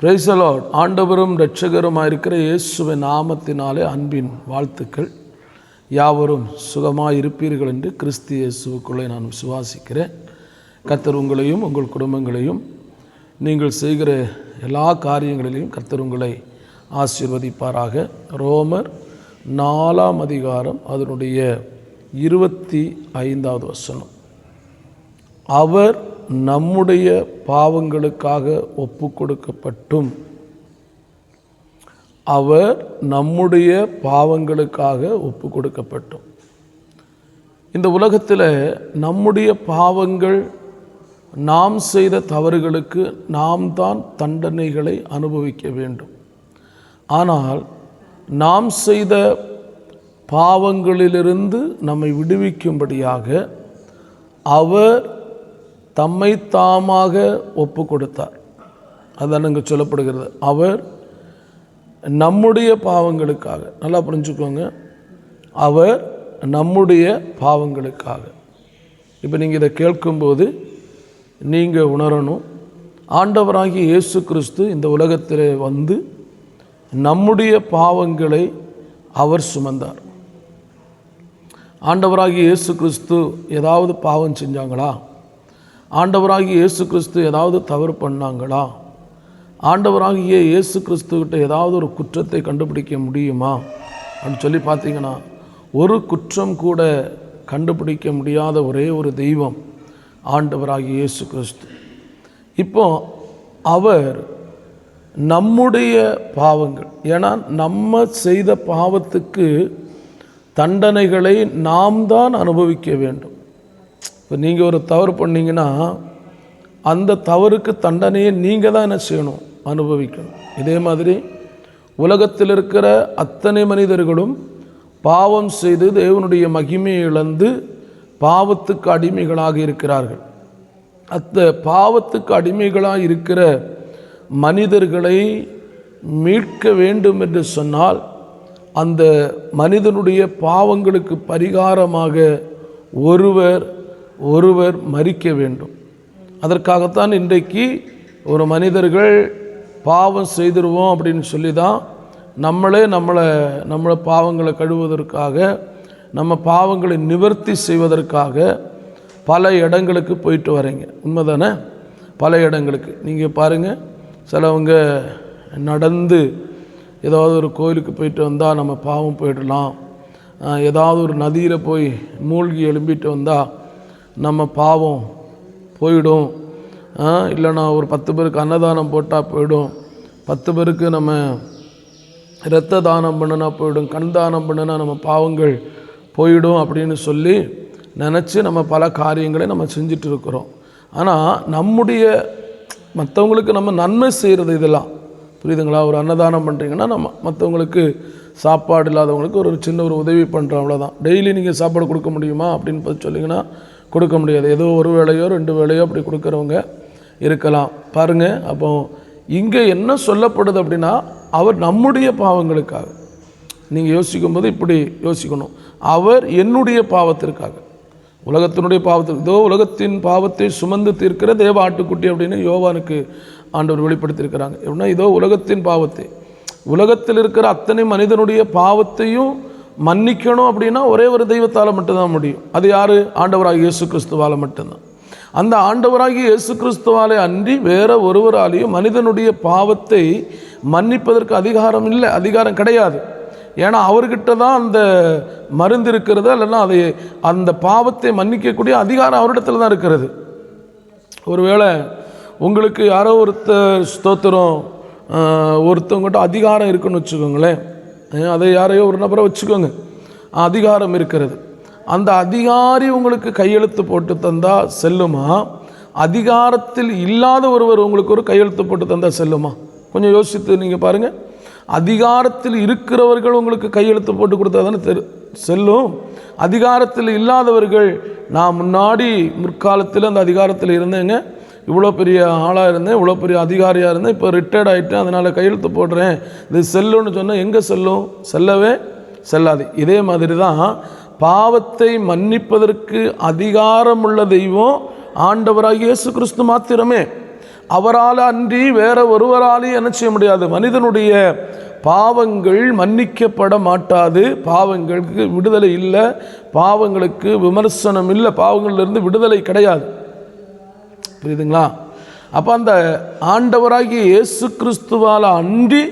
பிரைசலாட் ஆண்டவரும் இரட்சகருமாக இருக்கிற இயேசுவின் நாமத்தினாலே அன்பின் வாழ்த்துக்கள். யாவரும் சுகமாக இருப்பீர்கள் என்று கிறிஸ்து இயேசுவுக்குள்ளே நான் விசுவாசிக்கிறேன். கத்தர் உங்களையும் உங்கள் குடும்பங்களையும் நீங்கள் செய்கிற எல்லா காரியங்களிலையும் கத்தர் உங்களை ஆசீர்வதிப்பாராக. ரோமர் நாலாம் அதிகாரம் அதனுடைய இருபத்தி ஐந்தாவது வசனம். அவர் நம்முடைய பாவங்களுக்காக ஒப்பு கொடுக்கப்பட்டும் அவர் நம்முடைய பாவங்களுக்காக ஒப்பு கொடுக்கப்பட்டும் இந்த உலகத்தில் நம்முடைய பாவங்கள் நாம் செய்த தவறுகளுக்கு நாம் தான் தண்டனைகளை அனுபவிக்க வேண்டும். ஆனால் நாம் செய்த பாவங்களிலிருந்து நம்மை விடுவிக்கும்படியாக அவர் தம்மை தாமாக ஒப்பு கொடுத்தார் அதான் இங்கே சொல்லப்படுகிறது. அவர் நம்முடைய பாவங்களுக்காக நல்லா புரிஞ்சுக்கோங்க. அவர் நம்முடைய பாவங்களுக்காக. இப்போ நீங்கள் இதை கேட்கும்போது நீங்கள் உணரணும். ஆண்டவராகிய இயேசு கிறிஸ்து இந்த உலகத்தில் வந்து நம்முடைய பாவங்களை அவர் சுமந்தார். ஆண்டவராகிய இயேசு கிறிஸ்து ஏதாவது பாவம் செஞ்சாங்களா? ஆண்டவராகிய இயேசு கிறிஸ்து ஏதாவது தவறு பண்ணாங்களா? ஆண்டவராகிய இயேசு கிறிஸ்துக்கிட்ட ஏதாவது ஒரு குற்றத்தை கண்டுபிடிக்க முடியுமா? அப்படின்னு சொல்லி பார்த்தீங்கன்னா ஒரு குற்றம் கூட கண்டுபிடிக்க முடியாத ஒரே ஒரு தெய்வம் ஆண்டவராகிய இயேசு கிறிஸ்து. இப்போ அவர் நம்முடைய பாவங்கள் ஏன்னா நம்ம செய்த பாவத்துக்கு தண்டனைகளை நாம் தான் அனுபவிக்க வேண்டும். இப்போ நீங்கள் ஒரு தவறு பண்ணிங்கன்னா அந்த தவறுக்கு தண்டனையை நீங்கள் தான் என்ன செய்யணும்? அனுபவிக்கணும். இதே மாதிரி உலகத்தில் இருக்கிற அத்தனை மனிதர்களும் பாவம் செய்து தேவனுடைய மகிமையை இழந்து பாவத்துக்கு அடிமைகளாக இருக்கிறார்கள். அந்த பாவத்துக்கு அடிமைகளாக இருக்கிற மனிதர்களை மீட்க வேண்டும் என்று சொன்னால் அந்த மனிதனுடைய பாவங்களுக்கு பரிகாரமாக ஒருவர் ஒருவர் மறிக்க வேண்டும். அதற்காகத்தான் இன்றைக்கு ஒரு மனிதர்கள் பாவம் செய்திருவோம் அப்படின்னு சொல்லி தான் நம்மளே நம்மளை நம்மளை பாவங்களை கழுவுவதற்காக நம்ம பாவங்களை நிவர்த்தி செய்வதற்காக பல இடங்களுக்கு போயிட்டு வரீங்க. உண்மைதானே? பல இடங்களுக்கு. நீங்கள் பாருங்கள் சிலவங்க நடந்து ஏதாவது ஒரு கோயிலுக்கு போயிட்டு வந்தால் நம்ம பாவம் போயிடலாம். ஏதாவது ஒரு நதியில் போய் மூழ்கி எழும்பிட்டு வந்தால் நம்ம பாவம் போயிடும். இல்லைனா ஒரு பத்து பேருக்கு அன்னதானம் போட்டால் போயிடும். பத்து பேருக்கு நம்ம இரத்த தானம் பண்ணுனா போயிடும். கண் தானம் பண்ணுனா நம்ம பாவங்கள் போயிடும் அப்படின்னு சொல்லி நினச்சி நம்ம பல காரியங்களை நம்ம செஞ்சுட்டு இருக்கிறோம் ஆனால் நம்முடைய மற்றவங்களுக்கு நம்ம நன்மை செய்கிறது இதெல்லாம். புரியுதுங்களா? ஒரு அன்னதானம் பண்ணுறீங்கன்னா நம்ம மற்றவங்களுக்கு சாப்பாடு இல்லாதவங்களுக்கு ஒரு சின்ன ஒரு உதவி பண்ணுறோம் அவ்வளோதான் டெய்லி நீங்கள் சாப்பாடு கொடுக்க முடியுமா அப்படின்னு பார்த்து சொல்லிங்கன்னா கொடுக்க முடியாது. ஏதோ ஒரு வேளையோ ரெண்டு வேளையோ அப்படி கொடுக்குறவங்க இருக்கலாம். பாருங்கள் அப்போ இங்கே என்ன சொல்லப்படுது அப்படின்னா அவர் நம்முடைய பாவங்களுக்காக. நீங்கள் யோசிக்கும்போது இப்படி யோசிக்கணும். அவர் என்னுடைய பாவத்திற்காக. உலகத்தினுடைய பாவத்திற்கு இதோ உலகத்தின் பாவத்தை சுமந்து தீர்க்கிற தேவ ஆட்டுக்குட்டி அப்படின்னு யோவானுக்கு ஆண்டவர் வெளிப்படுத்தியிருக்கிறாங்க. எப்படின்னா இதோ உலகத்தின் பாவத்தை. உலகத்தில் இருக்கிற அத்தனை மனிதனுடைய பாவத்தையும் மன்னிக்கணும் அப்படின்னா ஒரே ஒரு தெய்வத்தால் மட்டும்தான் முடியும். அது யார்? ஆண்டவராக இயேசு கிறிஸ்துவால் மட்டும்தான். அந்த ஆண்டவராகிய இயேசு கிறிஸ்துவாலே அன்றி வேற ஒருவராலேயும் மனிதனுடைய பாவத்தை மன்னிப்பதற்கு அதிகாரம் இல்லை அதிகாரம் கிடையாது. ஏன்னா அவர்கிட்ட தான் அந்த மருந்து இருக்கிறது இல்லைன்னா அதை அந்த பாவத்தை மன்னிக்கக்கூடிய அதிகாரம் அவரிடத்துல தான் இருக்கிறது. ஒருவேளை உங்களுக்கு யாரோ ஒருத்தர் ஸ்தோத்திரம் ஒருத்தவங்ககிட்ட அதிகாரம் இருக்குன்னு வச்சுக்கோங்களேன். அதை யாரையோ ஒரு நபரை வச்சுக்கோங்க. அதிகாரம் இருக்கிறது. அந்த அதிகாரி உங்களுக்கு கையெழுத்து போட்டு தந்தால் செல்லுமா? அதிகாரத்தில் இல்லாத ஒருவர் உங்களுக்கு ஒரு கையெழுத்து போட்டு தந்தால் செல்லுமா? கொஞ்சம் யோசித்து நீங்கள் பாருங்கள் அதிகாரத்தில் இருக்கிறவர்கள் உங்களுக்கு கையெழுத்து போட்டு கொடுத்தா தானே தெரு செல்லும். அதிகாரத்தில் இல்லாதவர்கள் நான் முன்னாடி முற்காலத்தில் அந்த அதிகாரத்தில் இருந்தேங்க. இவ்வளோ பெரிய ஆளாக இருந்தேன் இவ்வளோ பெரிய அதிகாரியாக இருந்தேன் இப்போ ரிட்டையர்ட் ஆகிட்டேன் அதனால் கையெழுத்து போடுறேன். இது செல்லுன்னு சொன்னால் எங்கே செல்லும்? செல்லவே செல்லாது. இதே மாதிரி தான் பாவத்தை மன்னிப்பதற்கு அதிகாரமுள்ள தெய்வம் ஆண்டவராக இயேசு கிறிஸ்து மாத்திரமே. அவரால் அன்றி வேற ஒருவராலையும் என்ன செய்ய முடியாது. மனிதனுடைய பாவங்கள் மன்னிக்கப்பட மாட்டாது. பாவங்களுக்கு விடுதலை இல்லை. பாவங்களுக்கு விமர்சனம் இல்லை. பாவங்களிலிருந்து விடுதலை கிடையாது. புரியுதுங்களா? அப்போ அந்த ஆண்டவராகிய இயேசு கிறிஸ்துவால் அன்றி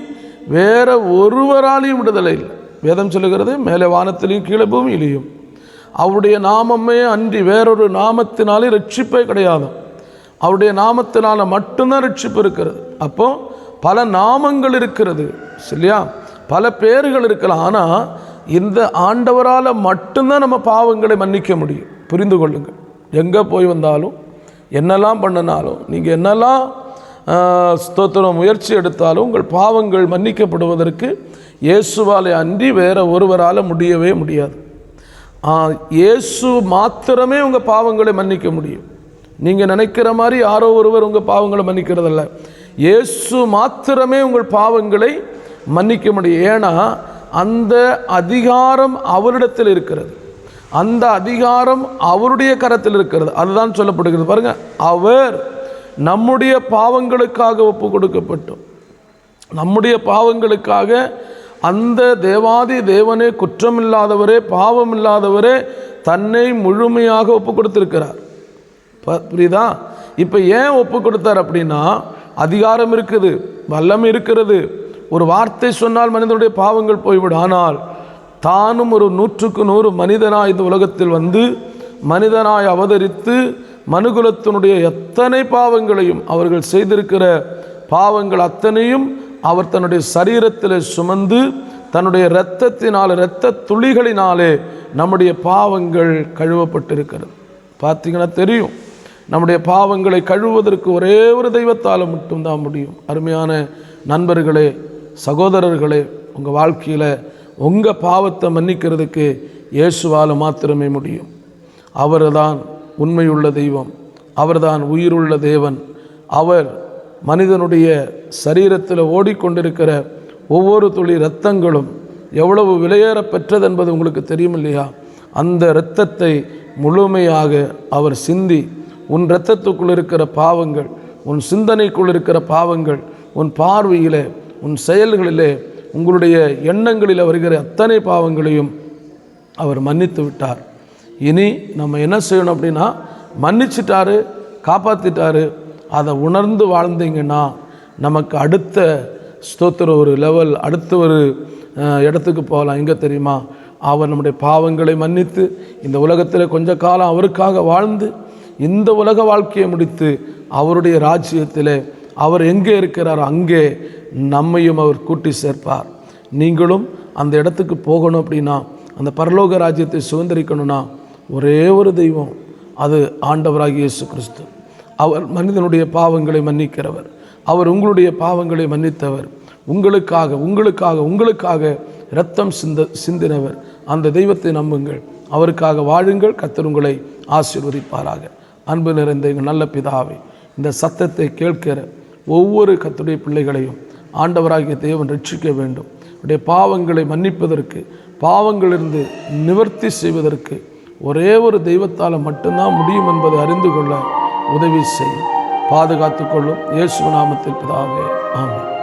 வேற ஒருவராலையும் விடுதலை இல்லை. வேதம் சொல்லுகிறது மேலே வானத்திலையும் கீழே பூமியிலையும். அவருடைய நாமமே அன்றி வேறொரு நாமத்தினாலே ரட்சிப்பே கிடையாது. அவருடைய நாமத்தினால் மட்டும்தான் ரட்சிப்பு இருக்கிறது. அப்போ பல நாமங்கள் இருக்கிறது சரியா? பல பேர்கள் இருக்கலாம். ஆனால் இந்த ஆண்டவரால் மட்டும்தான் நம்ம பாவங்களை மன்னிக்க முடியும். புரிந்து கொள்ளுங்கள். எங்கே போய் வந்தாலும் என்னெல்லாம் பண்ணினாலும் நீங்கள் என்னெல்லாம் ஸ்தோத்திரம் முயற்சி எடுத்தாலும் உங்கள் பாவங்கள் மன்னிக்கப்படுவதற்கு இயேசுவாலே அன்றி வேற ஒருவரால் முடியவே முடியாது. இயேசு மாத்திரமே உங்கள் பாவங்களை மன்னிக்க முடியும். நீங்கள் நினைக்கிற மாதிரி யாரோ ஒருவர் உங்கள் பாவங்களை மன்னிக்கிறதில்ல. இயேசு மாத்திரமே உங்கள் பாவங்களை மன்னிக்க முடியும். ஏன்னா அந்த அதிகாரம் அவரிடத்தில் இருக்கிறது. அந்த அதிகாரம் அவருடைய கரத்தில் இருக்கிறது. அதுதான் சொல்லப்படுகிறது. பாருங்க அவர் நம்முடைய பாவங்களுக்காக ஒப்பு கொடுக்கப்பட்டோம். நம்முடைய பாவங்களுக்காக அந்த தேவாதி தேவனே குற்றமில்லாதவரே பாவமில்லாதவரே தன்னை முழுமையாக ஒப்பு கொடுத்திருக்கிறார். ப- புரியுதா? இப்போ ஏன் ஒப்பு கொடுத்தார் அப்படின்னா அதிகாரம் இருக்குது வல்லமை இருக்கிறது. ஒரு வார்த்தை சொன்னால் மனிதனுடைய பாவங்கள் போய்விடும். ஆனால் தானும் ஒரு நூற்றுக்கு நூறு மனிதனாய் இந்த உலகத்தில் வந்து மனிதனாய் அவதரித்து மனுகுலத்தினுடைய எத்தனை பாவங்களையும் அவர்கள் செய்திருக்கிற பாவங்கள் அத்தனையும் அவர் தன்னுடைய சரீரத்தில் சுமந்து தன்னுடைய இரத்தத்தினால் இரத்த துளிகளினாலே நம்முடைய பாவங்கள் கழுவப்பட்டிருக்கிறது. பார்த்தீங்கன்னா தெரியும். நம்முடைய பாவங்களை கழுவுவதற்கு ஒரே ஒரு தெய்வத்தால் மட்டும்தான் முடியும். அருமையான நண்பர்களே சகோதரர்களே உங்கள் வாழ்க்கையில் உங்கள் பாவத்தை மன்னிக்கிறதுக்கு இயேசுவால் மாத்திரமே முடியும். அவர்தான் உண்மையுள்ள தெய்வம். அவர்தான் உயிருள்ள தேவன். அவர் மனிதனுடைய சரீரத்தில் ஓடிக்கொண்டிருக்கிற ஒவ்வொரு துளி இரத்தங்களும் எவ்வளவு விலையேற பெற்றது என்பது உங்களுக்கு தெரியும் இல்லையா அந்த இரத்தத்தை முழுமையாக அவர் சிந்தி உன் இரத்தத்துக்குள் இருக்கிற பாவங்கள் உன் சிந்தனைக்குள் இருக்கிற பாவங்கள் உன் பார்வையிலே உன் செயல்களிலே உங்களுடைய எண்ணங்களில் வருகிற அத்தனை பாவங்களையும் அவர் மன்னித்து விட்டார். இனி நம்ம என்ன செய்யணும் அப்படின்னா மன்னிச்சிட்டாரு காப்பாற்றிட்டாரு அதை உணர்ந்து வாழ்ந்தீங்கன்னா நமக்கு அடுத்த ஸ்தோத்திர ஒரு லெவல் அடுத்த ஒரு இடத்துக்கு போகலாம். எங்கே தெரியுமா? அவர் நம்முடைய பாவங்களை மன்னித்து இந்த உலகத்தில் கொஞ்ச காலம் அவருக்காக வாழ்ந்து இந்த உலக வாழ்க்கையை முடித்து அவருடைய ராஜ்யத்தில் அவர் எங்கே இருக்கிறாரோ அங்கே நம்மையும் அவர் கூட்டி சேர்ப்பார். நீங்களும் அந்த இடத்துக்கு போகணும் அப்படின்னா அந்த பரலோக ராஜ்யத்தை சுதந்திரிக்கணும்னா ஒரே ஒரு தெய்வம் அது ஆண்டவராகிய இயேசு கிறிஸ்து அவர் மனிதனுடைய பாவங்களை மன்னிக்கிறவர். அவர் உங்களுடைய பாவங்களை மன்னித்தவர். உங்களுக்காக உங்களுக்காக உங்களுக்காக இரத்தம் சிந்த சிந்தினவர். அந்த தெய்வத்தை நம்புங்கள். அவருக்காக வாழுங்கள். கத்தர் உங்களை ஆசீர்வதிப்பாராக. அன்பு நிறைந்த எங்கள் நல்ல பிதாவை இந்த சத்தத்தை கேட்கிற ஒவ்வொரு கத்துடைய பிள்ளைகளையும் ஆண்டவராகிய தேவன் ரட்சிக்க வேண்டும். அவருடைய பாவங்களை மன்னிப்பதற்கு பாவங்களிலிருந்து நிவர்த்தி செய்வதற்கு ஒரே ஒரு தெய்வத்தால் மட்டும்தான் முடியும் என்பதை அறிந்து கொள்ள உதவி செய்யும் பாதுகாத்துக்கொள்ளும் இயேசு நாமத்தில் பிதாவே. ஆமாம்